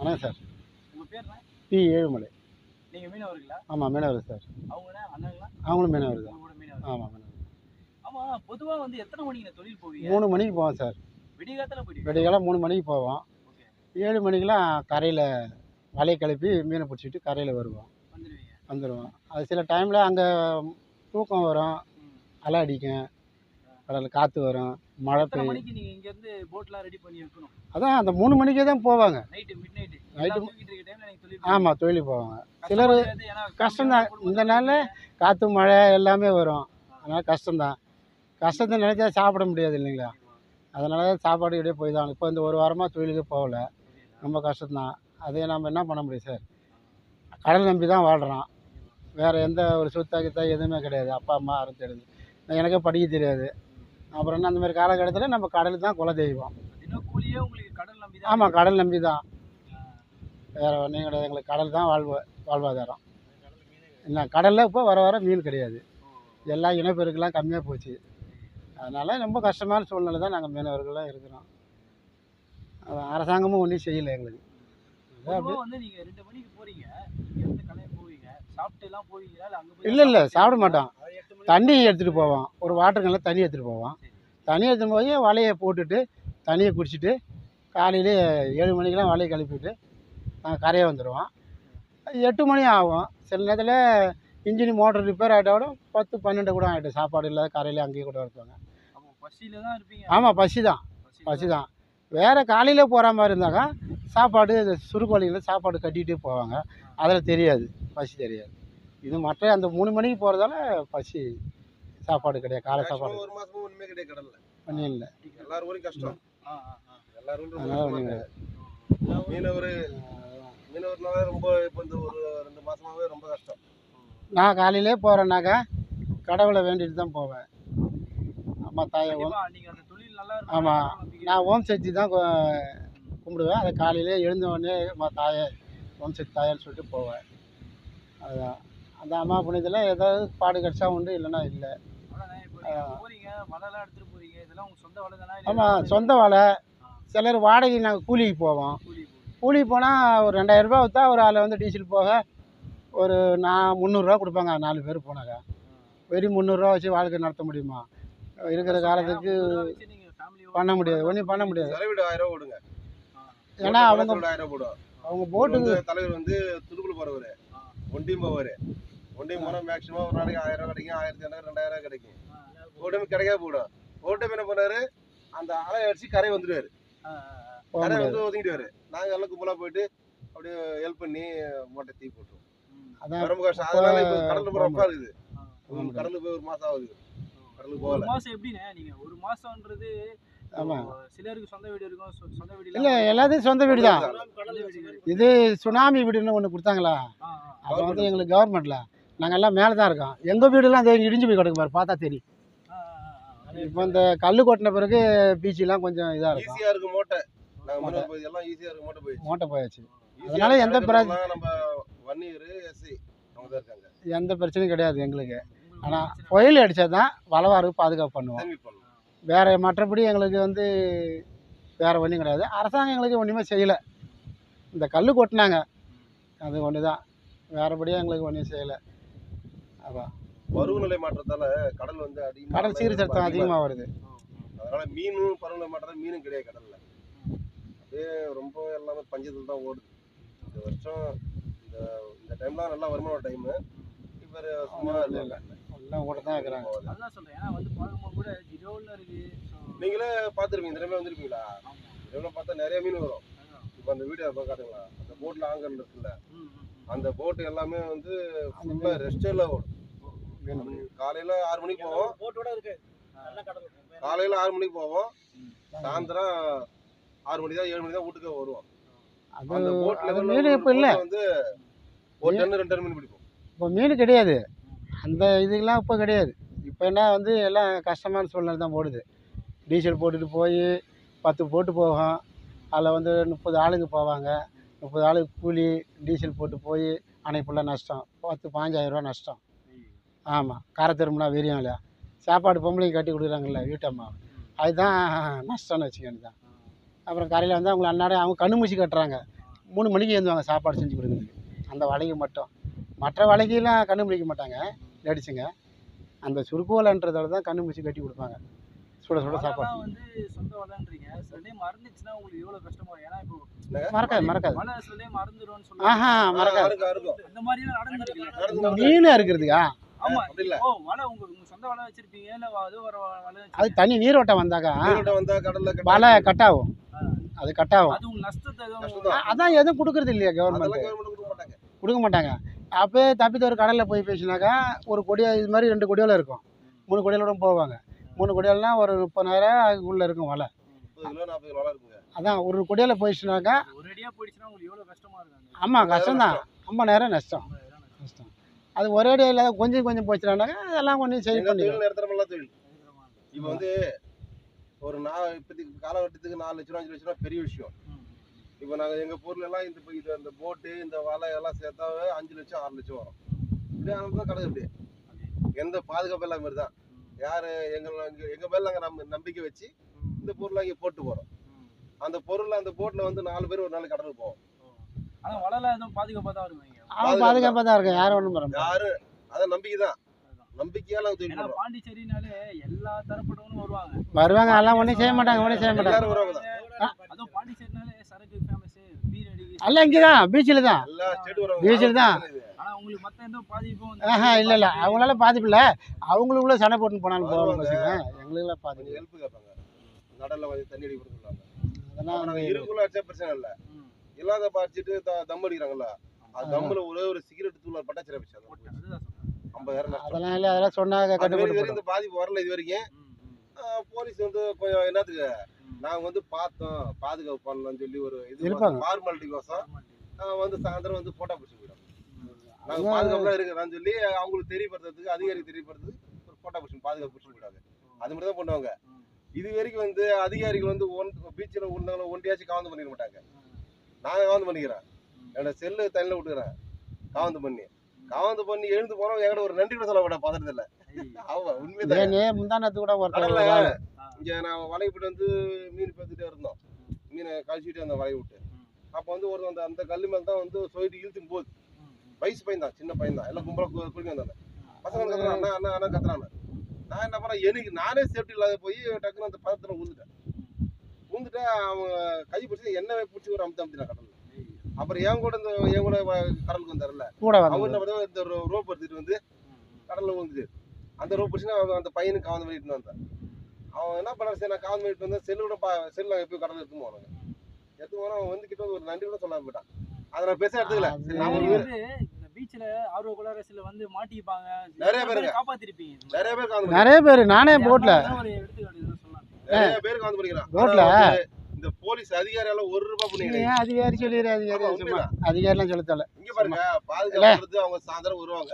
வணக்கம் சார். உங்க பேர்? பி. ஏழுமலை. நீங்க மீனவர்களா? ஆமாம் மீனவர் சார். அவங்க அண்ணங்களா? அவங்களும் மீனவர் தான். மீனவர். ஆமாம் மீனவர் ஆமா பொதுவா வந்து எத்தனை மணிக்கு தொழில் போவீங்க? மூணு மணிக்கு போவோம் சார். விடிகாலத்துல போயிடுவீங்க விடியகாலம் மூணு மணிக்கு போவோம். ஏழு மணிக்கெலாம் கரையில் வலையை கிளப்பி மீனை பிடிச்சிட்டு கரையில் வருவோம். வந்துடுவோம் அது சில டைமில் அங்கே தூக்கம் வரும். அலை அடிக்கும். கடலில் காற்று வரும். மழை பெய்யும் அதான் அந்த மூணு மணிக்கே தான் போவாங்க. நைட்டு தொழில் ஆமாம் தொழிலுக்கு போவாங்க. கஷ்டமா சிலர் கஷ்டம்தான். இந்த நாள்ல காற்று மழை எல்லாமே வரும். அதனால் கஷ்டம்தான். கஷ்டத்தை நினச்சா சாப்பிட முடியாது இல்லைங்களா? அதனால தான் சாப்பாடு இடையே போய் தான் இப்போ இந்த ஒரு வாரமாக தொழிலுக்கு போகல. ரொம்ப கஷ்டம்தான். அதை நம்ம என்ன பண்ண முடியும் சார்? கடல் நம்பி தான் வாழ்கிறோம் வேறு எந்த ஒரு சொத்தா கித்தா எதுவுமே கிடையாது. அப்பா அம்மா தெரியுது. எனக்கே படிக்க தெரியாது. அப்புறம் என்ன அந்த மாதிரி காலகட்டத்தில் நம்ம கடல் தான் குல தெய்வம் ஆமாம் கடல் நம்பி தான் வேறு ஒன்றும் கிடையாது. எங்களுக்கு கடல் தான் வாழ்வ வாழ்வாதாரம். என்ன கடலில் இப்போ வர வர மீன் கிடையாது. எல்லாம் இனப்பெருக்கெல்லாம் கம்மியாக போச்சு. அதனால் ரொம்ப கஷ்டமான சூழ்நிலை தான் நாங்கள் மீனவர்களாக இருக்கிறோம். அரசாங்கமும் ஒன்றும் செய்யலை எங்களுக்கு. இல்ல இல்லை சாப்பிட மாட்டோம். தண்ணி எடுத்துகிட்டு போவோம் ஒரு வாட்டர் கேனில் தண்ணி எடுத்துகிட்டு போவோம் தண்ணி எடுத்துகிட்டு போய் வலையை போட்டுட்டு தண்ணியை குடிச்சிட்டு காலையிலே ஏழு மணிக்கெலாம் வலையை கிளப்பிட்டு நாங்கள் கரையை வந்துடுவோம் எட்டு மணி ஆகும். சில நேரத்தில் இன்ஜின் மோட்டர் ரிப்பேர் ஆகிட்டா கூட பத்து பன்னெண்டு கூட ஆகிடும். சாப்பாடு இல்லாத கரையிலே அங்கேயே கூட இருப்பாங்க. அப்போ பசியில தான் இருப்பீங்க. ஆமாம் பசி தான் பசி தான் வேறு காலையில் போகிற மாதிரி இருந்தாக்கா சாப்பாடு சுருக்கோழியில் சாப்பாடு கட்டிகிட்டு போவாங்க. அதில் தெரியாது. பசி தெரியாது. இது மற்ற அந்த மூணு மணிக்கு போகிறதால பசி சாப்பாடு கிடையாது காலை சாப்பாடு. ஒரு மாசமும் ஒண்ணுமே கிடையாது கடல்ல. பண்ணி இல்லை. எல்லாரும் கஷ்டம். ஒன்றும். மீனவர் மீனவர்னால ரொம்ப இப்போ இந்த ஒரு ரெண்டு மாசமாவே ரொம்ப கஷ்டம். நான் காலையிலே போகிறேன்னாக்கா கடவுளை வேண்டிட்டு தான் போவேன். அம்மா தாயை ஓம் கண்டிப்பா நீங்க அந்த தொழில் நல்லா ஆமா. இருக்கணும் நான் ஓம் சக்தி தான் கும்பிடுவேன். அதை காலையிலே எழுந்த உடனே அம்மா தாயை ஓம் சக்தி தாயன்னு சொல்லிட்டு போவேன். அதுதான் அந்த அம்மா புண்ணியத்தில் ஏதாவது பாடு கிடச்சா உண்டு இல்லைன்னா இல்லை. அவ்வளவுதான். இப்போ நீங்க போறீங்க வலைலாம் எடுத்துட்டு போறீங்க இதெல்லாம் உங்க சொந்த வலை தானா? இல்ல ஆமாம் சொந்த வேலை. சிலர் வாடகை நாங்கள் கூலிக்கு போவோம். கூலிக்கு போனால் ஒரு ரெண்டாயிரம் ரூபாய் விற்றா ஒரு அதில் வந்து டீசல் போக ஒரு நான் முந்நூறுரூவா கொடுப்பாங்க நாலு பேர் போனாக்கா. வெறும் முந்நூறுரூவா வச்சு வாழ்க்கை நடத்த முடியுமா? இருக்கிற காலத்துக்கு பண்ண முடியாது. ஒன்றும் பண்ண முடியாது. ஏன்னா அவங்க அவங்க போட்டுக்கு தலைவர் வந்து துடுக்குள்ள போறவரு. ஆ. ஒண்டியும் போவாரு. ஒண்டியும் போனா மேக்ஸிமம் ஒரு நாளைக்கு ஆயிரம் ரூபா கிடைக்கும் ஆயிரத்தி ஐநூறு ரெண்டாயிரம் கிடைக்கும். ஒரு டைம் கிடைக்காம போயிடும் ஒரு டைம் என்ன பண்ணாரு அந்த அலை அடிச்சு கரை வந்துடுவாரு. கரை வந்து ஒதுங்கிடுவாரு நாங்க எல்லாம் கும்பலா போயிட்டு அப்படியே ஹெல்ப் பண்ணி மூட்டை தீ போட்டுருவோம். அதனால இப்ப கடல் ரொம்ப போக ரஃபா இருக்குது. கடந்து போய் ஒரு மாசம் ஆகுது. கடலுக்கு போகல. மாசம் எப்படிண்ணே? நீங்க ஒரு மாசம்ன்றது ஆமா. இப்போ சிலருக்கு சொந்த வீடு இருக்கும் சொ- சொந்த வீடு இல்லை எல்லாத்தையும் சொந்த வீடு தான். இது சுனாமி வீடுன்னு ஒன்று கொடுத்தாங்களா. அப்போ வந்து எங்களுக்கு கவர்மெண்ட்டில் நாங்கள் எல்லாம் மேலே தான் இருக்கோம். எங்கள் வீடுலாம் அது இடிஞ்சு போய் கிடக்கு பாரு பார்த்தா தெரியும். இப்போ இந்த கல் கொட்டின பிறகு பீச்செலாம் கொஞ்சம் இதாக இருக்கும். ஈஸியா இருக்கு மூட்டை. நாங்க முன்னாடி போய் எல்லாம் ஈஸியா இருக்கு மூட்டை போய் மூட்டை போயாச்சு. அதனால எந்த இருக்கு. பிர- கடற்கரைலாம் நம்ம வன்னியர் எஸ்சி அவங்க தான் இருக்காங்க. எந்த பிரச்சனையும் கிடையாது எங்களுக்கு. ஆனால் பிரச்சனை புயல் அடித்தா தான் வளவாறு பாதுகாப்பு பண்ணுவோம். வேறு மற்றபடி எங்களுக்கு வந்து வேறு ஒன்றும் கிடையாது. அரசாங்கம் எங்களுக்கு ஒன்றுமே செய்யலை. இந்த கல் கொட்டினாங்க. அது ஒன்று தான் வேறுபடியாக எங்களுக்கு ஒன்றும் செய்யலை. அதான் பருவநிலை மாற்றத்தால கடல் வந்து அதிகமா கடல் சீர்திருத்தம் அதிகமாக வருது. அதனால மீனும் பருவநிலை மாற்றம் மீனும் கிடையாது கடல்ல. அப்படியே ரொம்ப எல்லாமே பஞ்சத்தில் தான் ஓடுது. இந்த வருஷம் இந்த இந்த டைம்லாம் நல்லா வருமான டைம் இப்போ சும்மா இல்லை எல்லாம் கூட தான் இருக்கிறாங்க. அதுதான் சொல்றேன். ஏன்னா வந்து பார்க்கும்போது கூட ஜிரோவில் இருக்கு நீங்களே பார்த்துருப்பீங்க இந்த டைம்ல வந்திருப்பீங்களா. இதெல்லாம் பார்த்தா நிறைய மீன் வரும். அதான். இப்போ அந்த வீடியோ இப்போ காட்டுங்களா அந்த போட்டில் ஆங்கர் இருக்குல்ல. அந்த போட்டு எல்லாமே வந்து ஃபுல்லாக ரெஸ்டேல ஓடும். காலையில் ஆறு மணிக்கு போவோம். காலையில் ஆறு மணிக்கு போவோம். சாயந்தரம் ஆறு மணி தான் ஏழு மணி தான் வீட்டுக்கு வருவோம். அந்த போட் அது லெவலில் மீன் இப்போ இல்லை. வந்து ஒரு ரெண்டு டன் மீன் பிடிப்போம். இப்போ மீன் கிடையாது. அந்த இதுக்கெல்லாம் இப்போ கிடையாது. இப்போ என்ன வந்து எல்லாம் கஷ்டமான சூழ்நிலை தான் போடுது. டீசல் போட்டுட்டு போய் பத்து போட்டு போகும். அதில் வந்து முப்பது ஆளுங்க போவாங்க. முப்பது ஆளுக்கு கூலி டீசல் போட்டு போய் அன்னைக்கு ஃபுல்லாக நஷ்டம். பத்து பாஞ்சாயிரரூவா நஷ்டம். ஆமாம் காரை திரும்பினா வெறியும் இல்லையா? சாப்பாடு பொம்பளைங்க கட்டி கொடுக்குறாங்கல்ல வீட்டம்மா. அதுதான் நஷ்டம்னு வச்சுக்கணும் தான் அப்புறம் கரையில் வந்து அவங்க அன்னாடே அவங்க கண்ணு மூச்சி கட்டுறாங்க. மூணு மணிக்கு எழுந்துவாங்க சாப்பாடு செஞ்சு கொடுக்குறதுக்கு. அந்த வலைக்கு மட்டும். மற்ற வலைக்கெல்லாம் கண்ணு முடிக்க மாட்டாங்க லேடிஸுங்க. அந்த சுருக்கு வலைன்றதால தான் கண்ணு முடிச்சு கட்டி கொடுப்பாங்க. சுட சுட சாப்பாடு. மறக்காது மறக்காது. ஆஹா மறக்காது. இருக்கும், இருக்கும். இந்த மாதிரி எல்லாம் நடந்துருக்குல்ல. நடந்து மீன் இருக்கிறதுக்கா ஆமா. இல்ல. ஓ வலை உங்க உங்க சொந்த வலை வச்சிருப்பீங்க இல்ல அது ஒரு வலை அது நீரோட்டம் வந்தாக்கா நீரோட்டம் வந்தா கடல்ல வலை அது கட்டாகும். அது உங்க நஷ்டத்தை எதுவும் கஷ்டம்தான். அதான் எதுவும் கொடுக்கறது இல்லையா கவர்மெண்ட் கொடுக்க மாட்டாங்க. கொடுக்க மாட்டாங்க. அப்போ தப்பி ஒரு கடலில் போய் பேசினாக்கா ஒரு கொடியா இது மாதிரி ரெண்டு கொடியோல இருக்கும். மூணு கொடியோட போவாங்க. மூணு கொடியோலனா ஒரு முப்பதாயிரம் அதுக்குள்ளே இருக்கும் வலை. அதான் ஒரு கொடியோல போயிடுச்சுனாக்கா உங்களுக்கு எவ்வளவு கஷ்டமா இருக்கும் ஆமாம் கஷ்டம்தான். ஐம்பதாயிரம் நஷ்டம். அது ஒரே இடையில கொஞ்சம் கொஞ்சம் போச்சுனாக்கா அதெல்லாம் கொஞ்சம் சரி பண்ணிக்கலாம். தொழில் இப்போ வந்து ஒரு நா இப்போதைக்கு காலகட்டத்துக்கு நாலு லட்ச ரூபா அஞ்சு லட்ச ரூபா பெரிய விஷயம். இப்போ நாங்கள் எங்கள் பொருள் எல்லாம் இந்த இது இந்த போட்டு இந்த வலை எல்லாம் சேர்த்தாவே அஞ்சு லட்சம் ஆறு லட்சம் வரும். இப்படியே அதனால தான் கடை இப்படி எந்த பாதுகாப்பு இல்லாம மாதிரி தான். யார் எங்கள் எங்கள் மேலே நாங்கள் நம்ம நம்பிக்கை வச்சு இந்த பொருளை இங்கே போட்டு போகிறோம் அந்த பொருள் அந்த போட்டில் வந்து நாலு பேர் ஒரு நாள் கடலுக்கு போவோம். ஆனா வலைல எதுவும் பாதுகாப்பா தான் இங்க. அவன் பாதுகாப்பாக தான் இருக்கும் யாரும் ஒன்றும் பண்ண. யாரு? அதான் நம்பிக்கை தான் நம்பிக்கையால பாண்டிச்சேரினாலே எல்லா தரப்பட்டவங்களும் வருவாங்க. வருவாங்க. எல்லாம் ஒன்றும் செய்ய மாட்டாங்க. ஒன்றும் செய்ய மாட்டாங்க. அதுவும் பாண்டிச்சேரினாலே சரக்கு ஃபேமஸ் எல்லாம் இங்கே தான் பீச்சில் தான். பீச்சில் தான். ஆஹா இல்லை இல்லை. அவங்களால பாதிப்பு இல்லை. அவங்களுக்குள்ள சண்டை போட்டுன்னு போனாலும். பசங்க எங்களுக்குலாம் பாதிப்பு ஹெல்ப் கேட்பாங்க. கடல்ல வந்து தண்ணி அடி கொடுத்துருவாங்க அதெல்லாம் நாங்கள் இருக்குள்ள பிரச்சனை இல்லை. இல்லாத பாய்ச்சிட்டு த- தம் அடிக்கிறாங்கல்ல. அது தம்முல ஒரே ஒரு சிகரெட் தூள் பட்டாச்சிர பிடிச்சி அதுதான் ஐம்பதாயிரம் நஷ்டம். அதெல்லாம் இல்லை அதெல்லாம் சொன்னாங்க அது வரைக்கும் கட்டுப்பட்டு இந்த பாதிப்பு வரல இது வரைக்கும். போலீஸ் வந்து கொஞ்சம் என்னத்துக்கு? நாங்க வந்து பார்த்தோம் பாதுகாப்பு பண்ணலாம்னு சொல்லி ஒரு இது. ஃபார்மாலிட்டிக்கோசம் வந்து சாயந்தரம் வந்து போட்டோ பிடிச்சி போயிடும் நாங்க அதான். பாதுகாப்புலாம் இருக்கிறான்னு சொல்லி அவங்களுக்கு தெரியப்படுத்துறதுக்கு அதிகாரிக்கு தெரியப்படுறதுக்கு ஒரு போட்டோ பிடிச்சி பாதுகாப்பு பிடிச்சி போயிடுவாங்க அது மட்டும் தான் பண்ணுவாங்க இது வரைக்கும் வந்து அதிகாரிகள் வந்து ஒன் பீச்சில் ஒன்றவங்கள ஒண்டியாச்சும் காவந்து பண்ணிட மாட்டாங்க. நாங்கள் காவந்து பண்ணிக்கிறேன் என்னோட செல்லு தண்ணியில் விட்டுக்கிறேன். காவந்து பண்ணி. காவந்து பண்ணி எழுந்து போனோம் என்கிட்ட ஒரு நன்றி கூட சொல்ல மாட்டேன் பதறதில்ல. ஆமா உண்மைதான். முந்தானத்து கூட கடல்ல. இங்க நான் வலையை விட்டு வந்து மீன் பார்த்துட்டே இருந்தோம். மீனை கழிச்சுட்டு அந்த வலையை விட்டு அப்போ வந்து ஒரு அந்த அந்த கல்லு மேல தான் வந்து சொல்லிட்டு இழுத்துன்னு போகுது. வயசு பையன் தான் சின்ன பையன் தான். எல்லாம் கும்பலா கு- குளிக்க வந்தாங்க பசங்க கத்துறான் அண்ணா அண்ணா அண்ணா கத்துறாங்க நான் என்ன பண்ணேன் எனக்கு நானே சேஃப்டி இல்லாத போய் டக்குன்னு அந்த பதத்துல ஊந்துட்டேன் ஊந்துட்டேன் அவன் கை பிடிச்சி என்ன பிடிச்சி ஒரு அமுத்து அமுத்தினா கடல்ல அப்புறம் என் கூட இந்த என் கூட கடலுக்கு வந்தாருல்ல. கூட அவர் வந்து என்ன பண்ணா இந்த ரோப் எடுத்துட்டு வந்து கடல்ல விழுந்துட்டு அந்த ரோப் பிடிச்சி அவன் அந்த பையனுக்கு காவந்து பண்ணிட்டு வந்தான். அவன் என்ன பண்ணாரு? சரி நான் காவந்து பண்ணிட்டு வந்தேன். செல்லு கூட பா செல்லு நாங்கள் எப்பயும் கடலில் எடுத்து போனாங்க. எடுத்து போனா அவன் வந்து கிட்ட வந்து ஒரு நன்றி கூட சொல்லாம போயிட்டான். அதை நான் பெருசா எடுத்துக்கல. நான் வந்து பீச்ல ஆர்வ குளாரசில வந்து மாட்டிப்பாங்க. நிறைய பேருங்க. காப்பாத்திருப்பீங்க. நிறைய பேர் நிறைய பேர் நானே போட்ல நிறைய பேர் காவந்து பண்ணிக்கிறான் ரோட்ல? ஆனா இந்த போலீஸ் அதிகாரி எல்லாம் ஒரு ரூபாய் பண்ணிக்கிறேன் ஏன் அதிகாரி சொல்லிடு அதிகாரி சும்மா. அதிகாரிலாம் சொல்லத்தல இங்க பாருங்க பாதுகாப்பு அவங்க சாயந்தரம் வருவாங்க.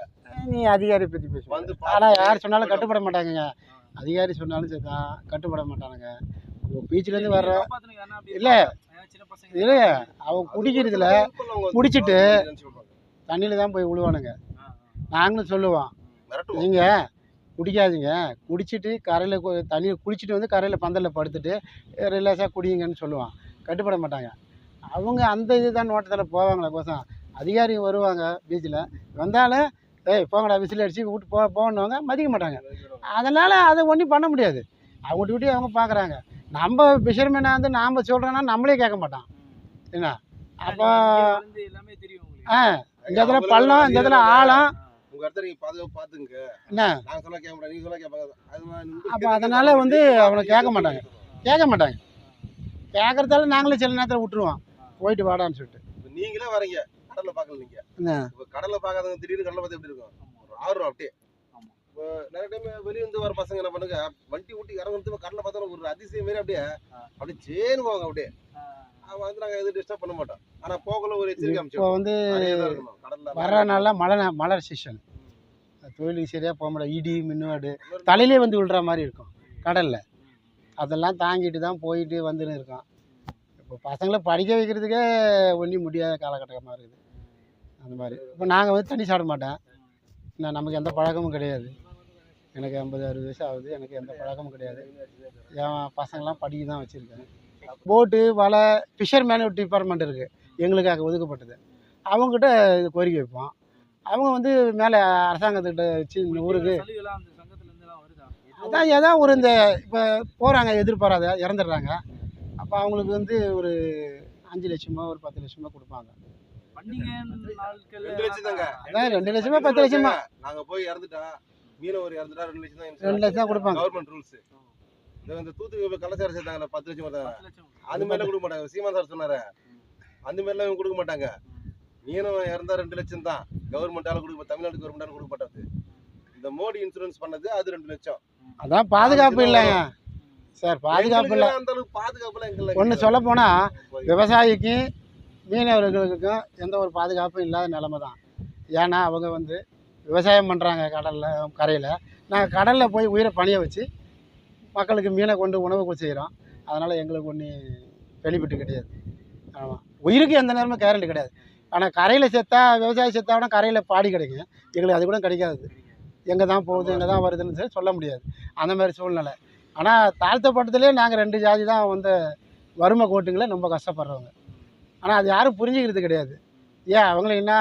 நீ அதிகாரி பற்றி பேச. வந்து ஆனால் யார் சொன்னாலும் கட்டுப்பட மாட்டாங்கங்க. அதிகாரி சொன்னாலும் சரி தான் கட்டுப்பட மாட்டானுங்க. பீச்சிலேருந்து வர்ற இல்ல. இல்ல அவன் குடிக்கிறதுல. குடிச்சிட்டு. தண்ணியில் தான் போய் விழுவானுங்க. நாங்களும் சொல்லுவோம். நீங்கள் குடிக்காதீங்க. குடிச்சிட்டு கரையில் தண்ணியில் குளிச்சுட்டு வந்து கரையில் பந்தலில் படுத்துட்டு ரிலாக்ஸாக குடிங்கன்னு சொல்லுவான். கட்டுப்பட மாட்டாங்க. அவங்க அந்த இதுதான் நோட்டத்தில் போவாங்களே கோசம். அதிகாரி வருவாங்க பீச்சில் வந்தாலும் ஏய் போங்கடா விசில் அடிச்சு விட்டு போ போகணுவாங்க மதிக்க மாட்டாங்க. அதனால் அதை ஒன்றும் பண்ண முடியாது. அவங்க டியூட்டி அவங்க பார்க்குறாங்க நம்ம ஃபிஷர்மேனாக வந்து நாம் சொல்கிறோன்னா நம்மளே கேட்க மாட்டான். என்ன? அப்போ ஆ இந்த இடத்துல பள்ளம் இந்த இடத்துல ஆழம் அப்ப அதனால. வந்து அவனை கேட்க. மாட்டாங்க. கேட்க மாட்டாங்க. கேட்குறதால நாங்களே சில நேரத்தில் விட்டுருவோம். போயிட்டு வாடான்னு சொல்லிட்டு. இப்ப நீங்களே வரீங்க கடல்ல பாக்கல நீங்க. கடல்ல பாக்காதவங்க திடீர்னு கடல்ல பார்த்து எப்படி இருக்கும்? ஆர்வம் அப்படியே. இப்போ நிறைய டைம் வெளிய இருந்து வர பசங்க என்ன பண்ணுங்க வண்டி ஊட்டி இறங்குறது கடல்ல பார்த்தா ஒரு அதிசயம் மாதிரி அப்படியே அப்படியே சேனு போவாங்க அப்படியே வந்து நாங்க எதுவும் டிஸ்டர்ப் பண்ண மாட்டோம். ஆனா போகல ஒரு எச்சரிக்கை இப்போ வந்து வர்ற நாளில் மழை மழை சீசன் தொழிலுக்கு சரியாக போக முடியாது இடி மின்னுவாடு தலையிலே வந்து விழுற மாதிரி இருக்கும். கடலில். அதெல்லாம் தாங்கிட்டு தான் போயிட்டு வந்துன்னு இருக்கோம். இப்போ பசங்களை படிக்க வைக்கிறதுக்கே ஒன்றும் முடியாத காலகட்டமாக இருக்குது. அந்த மாதிரி. இப்போ நாங்கள் வந்து தண்ணி சாப்பிட மாட்டேன் நான் நமக்கு எந்த பழக்கமும் கிடையாது. எனக்கு ஐம்பது அறுபது வயசு ஆகுது. எனக்கு எந்த பழக்கமும் கிடையாது. என் பசங்களாம் படிக்க தான் வச்சுருக்கேன் போட்டு வலை ஃபிஷர்மேன் ஒரு டிபார்ட்மெண்ட் இருக்குது எங்களுக்காக ஒதுக்கப்பட்டது. அவங்ககிட்ட இது கோரிக்கை வைப்போம். அவங்க வந்து மேலே அரசாங்கத்துக்கிட்ட வச்சு இந்த ஊருக்கு சலுகைலாம் அந்த சங்கத்துல இருந்து எல்லாம் வருதா? ஏதோ அதான் ஏதாவது ஒரு இந்த இப்போ போகிறாங்க எதிர்பாராத இறந்துடுறாங்க. அப்போ அவங்களுக்கு வந்து ஒரு அஞ்சு லட்சமோ ஒரு பத்து லட்சமோ கொடுப்பாங்க. அதான் ரெண்டு லட்சமா. பத்து லட்சமா. நாங்க போய் இறந்துட்டா மீனவர் இறந்துட்டா ரெண்டு லட்சம் தான் ரெண்டு லட்சம் தான் கொடுப்பாங்க. கவர்மெண்ட் ரூல்ஸ் இந்த இந்த தூத்துக்குடி கலாச்சாரம் சேர்த்தாங்கல்ல பத்து லட்சம் கொடுத்தாங்க. அந்த மாதிரிலாம் கொடுக்க மாட்டாங்க. சீமான் சார் சொன்னாரு. அந்த மாதிரிலாம் இவங்க கொடுக்க மாட்டாங்க. மீனவன் இறந்தா ரெண்டு லட்சம் தான். கவர்மெண்டால கொடுக்க தமிழ்நாடு கவர்மெண்டால கொடுக்க மாட்டாது. இந்த மோடி இன்சூரன்ஸ் பண்ணது அது ரெண்டு லட்சம். அதான் பாதுகாப்பு இல்லைங்க. சார் பாதுகாப்பு இல்லை. அந்த அளவுக்கு பாதுகாப்புலாம் எங்களுக்கு ஒன்று சொல்ல போனால் விவசாயிக்கும் மீனவர்களுக்கும் எந்த ஒரு பாதுகாப்பும் இல்லாத நிலமை தான். ஏன்னா அவங்க வந்து விவசாயம் பண்ணுறாங்க கடலில் கரையில். நாங்கள் கடலில் போய் உயிரை பணிய வச்சு மக்களுக்கு மீனை கொண்டு உணவு செய்கிறோம் அதனால் எங்களுக்கு ஒன்றும் பெனிஃபிட் கிடையாது. ஆமாம் உயிருக்கு எந்த நேரமும் கேரண்டி கிடையாது. ஆனால் கரையில் செத்தா விவசாயி செத்தா கரையில் பாடி கிடைக்கும். எங்களுக்கு அது கூட கிடைக்காது. எங்கே தான் போகுது எங்கே தான் வருதுன்னு சொல்லி சொல்ல முடியாது. அந்த மாதிரி சூழ்நிலை. ஆனால் தாழ்த்தப்பட்டதுலேயே நாங்கள் ரெண்டு ஜாதி தான் வந்து வறுமை கோட்டுங்களே ரொம்ப கஷ்டப்படுறவங்க. ஆனால் அது யாரும் புரிஞ்சுக்கிறது கிடையாது. ஏன்? அவங்களுக்கு என்ன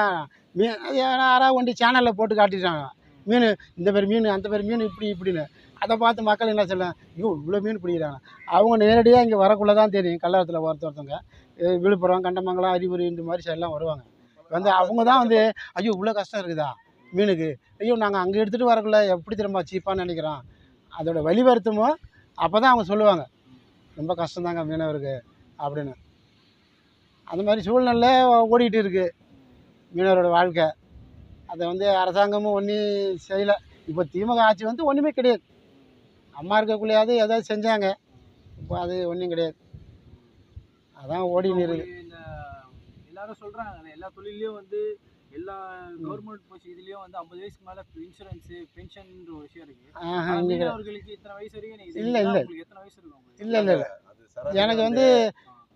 மீன் யாராவது ஒண்டி சேனலில் போட்டு காட்டிட்டாங்க. மீன் இந்த பேர் மீன் அந்த பேர் மீன் இப்படி இப்படின்னு. அதை பார்த்து மக்கள் என்ன சொல்லுவாங்க ஐயோ இவ்வளோ மீன் பிடிக்கிறாங்க. அவங்க நேரடியாக இங்கே வரக்குள்ளே தான் தெரியும். கல்லாரத்தில் ஒருத்த ஒருத்தவங்க விழுப்புரம் கண்டமங்கலம் அறிகுறி இந்த மாதிரி சைடெலாம் வருவாங்க. வந்து அவங்க தான் வந்து ஐயோ இவ்வளோ கஷ்டம் இருக்குதா மீனுக்கு? ஐயோ நாங்கள் அங்கே எடுத்துகிட்டு வரக்குள்ள எப்படி திரும்ப சீப்பான்னு நினைக்கிறோம் அதோட வழி வருத்தமோ அப்போ தான் அவங்க சொல்லுவாங்க. ரொம்ப கஷ்டம்தாங்க மீனவருக்கு அப்படின்னு. அந்த மாதிரி சூழ்நிலை ஓடிக்கிட்டு இருக்குது மீனவரோட வாழ்க்கை. அதை வந்து அரசாங்கமும் ஒன்றும் செய்யலை. இப்போ திமுக ஆட்சி வந்து ஒன்றுமே கிடையாது. அம்மா இருக்கக்குள்ளேயாவது ஏதாவது செஞ்சாங்க. இப்போ அது ஒன்றும் கிடையாது. அதான் இருக்குது. இந்த எல்லாரும் சொல்றாங்க எல்லா தொழிலையும் வந்து எல்லா கவர்மெண்ட் போச்சு இதுலயும் வந்து ஐம்பது வயசுக்கு மேல இன்சூரன்ஸ் பென்ஷன்ன்ற ஒரு விஷயம் இருக்கு. மீனவர்களுக்கு இத்தனை வயசு வரைக்கும் இல்ல, இல்ல. எத்தனை வயசு இருக்கும் இல்லை இல்லை எனக்கு வந்து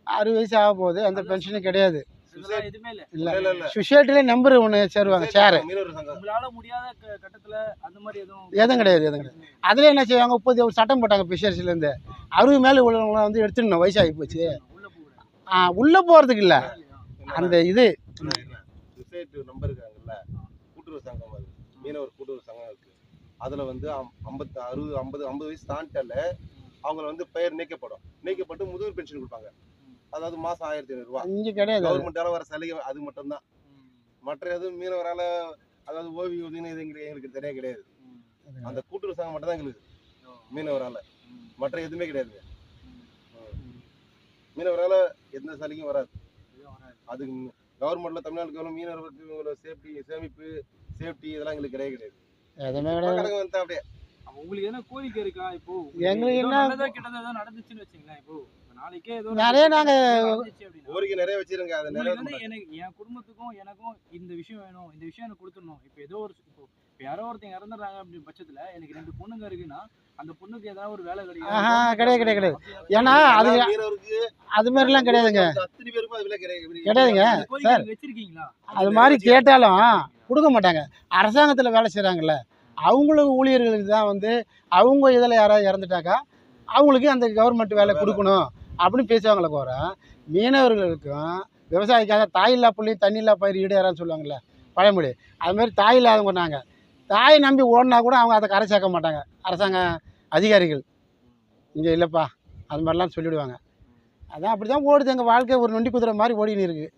அறுபது வயசு ஆக போகுது அந்த பென்ஷனும் கிடையாது. சொசைட்டிலே நம்பர் ஒன்று சேருவாங்க சேரு எதுவும் கிடையாது எதுவும் கிடையாது. அதில் என்ன செய்வாங்க இப்போது ஒரு சட்டம் போட்டாங்க பிஷர்ஸ்லேருந்து அறுபது மேலே உள்ளவங்களை வந்து எடுத்துடணும் வயசாகி போச்சு. உள்ள போகிறதுக்கு இல்லை. அந்த இது. சொசைட்டி நம்பர் இருக்காங்கல்ல கூட்டுறவு சங்கம் அது. மீனவர் கூட்டுறவு சங்கம் இருக்கு. அதுல வந்து அம்- ஐம்பத்து அறுபது ஐம்பது ஐம்பது வயசு தாண்டால அவங்கள வந்து பெயர் நீக்கப்படும். நீக்கப்பட்டு முதியோர் பென்ஷன் கொடுப்பாங்க. அதாவது மாசம் ஆயிரத்தி ஐநூறு ரூபாய் இங்கே கிடையாது. கவர்மெண்டால வர சலுகை அது மட்டும்தான். மற்ற எதுவும் மீனவரால அதாவது ஓய்வு உதவி இது எங்களுக்கு தெரிய கிடையாது. அந்த கூட்டுறவு சங்கம் மட்டும் தான் எங்களுக்கு மீனவரால. மற்ற எதுவுமே கிடையாது. மீனவரால எந்த சலுகையும் வராது. அதுக்கு கவர்மெண்ட்ல தமிழ்நாடு கவர்மெண்ட் மீனவர்களுக்கு சேஃப்டி சேமிப்பு சேஃப்டி இதெல்லாம் எங்களுக்கு கிடையாது. கிடையாது. அப்படியே அப்ப உங்களுக்கு என்ன கோரிக்கை இருக்கா? இப்போ எங்களுக்கு என்ன- நல்லதா கெட்டதா ஏதோ நடந்துச்சுன்னு வச்சுங்களேன். இப்போ நாளைக்கே ஏதோ நிறைய நாங்க- அப்படின்னா, கோரிக்கை நிறைய வச்சிருங்க. அதை நிறைய எனக்கு என் குடும்பத்துக்கும் எனக்கும் இந்த விஷயம் வேணும். இந்த விஷயம் எனக்கு கொடுத்துடணும். இப்போ ஏதோ ஒரு இப்போ யாரோ ஒருத்தங்க இறந்துடுறாங்க அப்படி பட்சத்துல எனக்கு ரெண்டு பொண்ணுங்க இருக்குன்னா அந்த பொண்ணுக்கு ஏதாவது ஒரு வேலை ஆஹா, கிடையாது, கிடையாது, கிடையாது. ஏன்னா அது அது மாதிரிலாம் கிடையாதுங்க. அத்தனை பேருக்கும் அது விலை கிடையாது. கிடையாதுங்க. நீங்க வச்சிருக்கீங்களா? அது மாதிரி கேட்டாலும் கொடுக்க மாட்டாங்க. அரசாங்கத்தில் வேலை செய்கிறாங்கல்ல அவங்களுக்கு ஊழியர்களுக்கு தான் வந்து அவங்க இதில் யாராவது இறந்துட்டாக்கா அவங்களுக்கு அந்த கவர்மெண்ட் வேலை கொடுக்கணும் அப்படின்னு பேசுவாங்களே போகிற மீனவர்களுக்கும் விவசாயிக்காக தாய் இல்லா புள்ளியும் தண்ணி இல்லா பயிர் ஈடேறான்னு சொல்லுவாங்கள்ல பழமொழி. அது மாதிரி தாய் இல்லாதவங்க நாங்கள் தாயை நம்பி ஓடினா கூட அவங்க அதை கரை சேர்க்க மாட்டாங்க. அரசாங்க அதிகாரிகள். இங்கே இல்லைப்பா. அது மாதிரிலாம் சொல்லிவிடுவாங்க அதான் அப்படி தான் ஓடுது. எங்கள் வாழ்க்கை ஒரு நொண்டி குதிரை மாதிரி ஓடின்னு இருக்குது